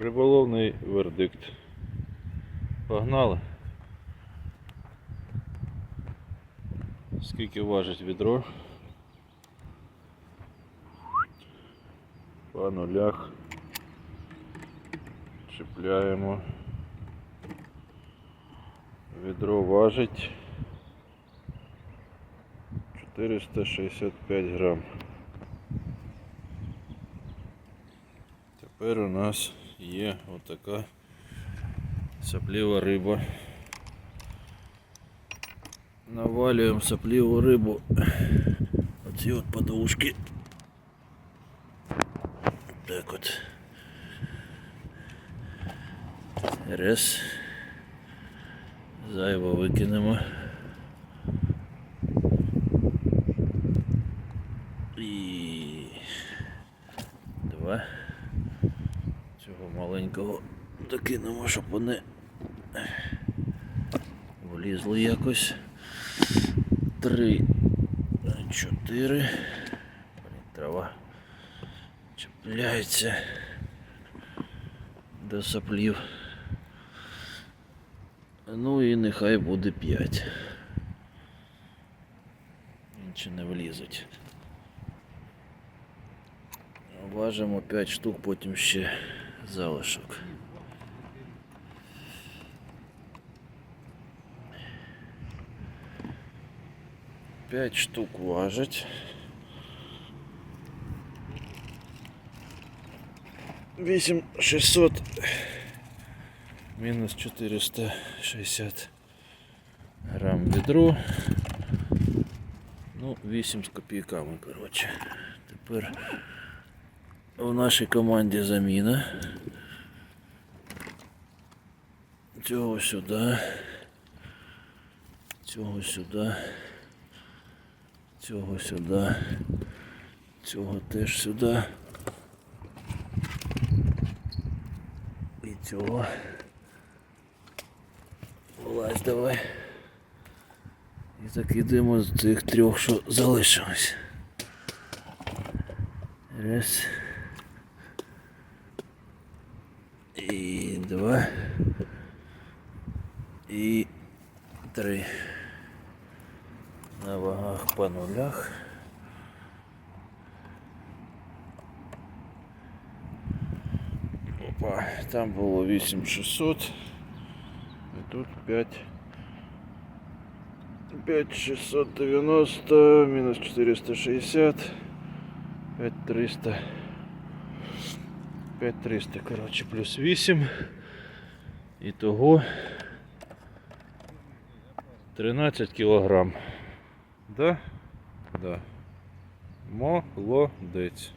Риболовний вердикт. Погнали. Скільки важить відро? По нулях. Чіпляємо. Відро важить 465 грам. Тепер у нас є отака сопліва риба. Навалюємо сопліву рибу. Оці от подушки. Так от. Раз. Зайво викинемо. І два. Цього маленького докинемо, щоб вони влізли якось. Три, чотири. Блін, трава чіпляється до соплів. Ну і нехай буде п'ять. Інші не влізуть. Важимо 5 штук, потім ще залишок. П'ять штук важить. Вісім шістсот мінус 460 грам відро. Ну, 8 з копійками, коротше. Тепер в нашій команді заміна. Цього сюди. Цього сюди. Цього сюди. Цього теж сюди. І цього. Вилазь давай. І закидаємо з цих трьох, що залишилось. Раз. І два. І три. На вагах по нулях. Опа, там було 8600. І тут 5. 5690 мінус 460. 5300. 5300, коротше, плюс 8. Ітого 13 кілограм. Да? Да. Молодець.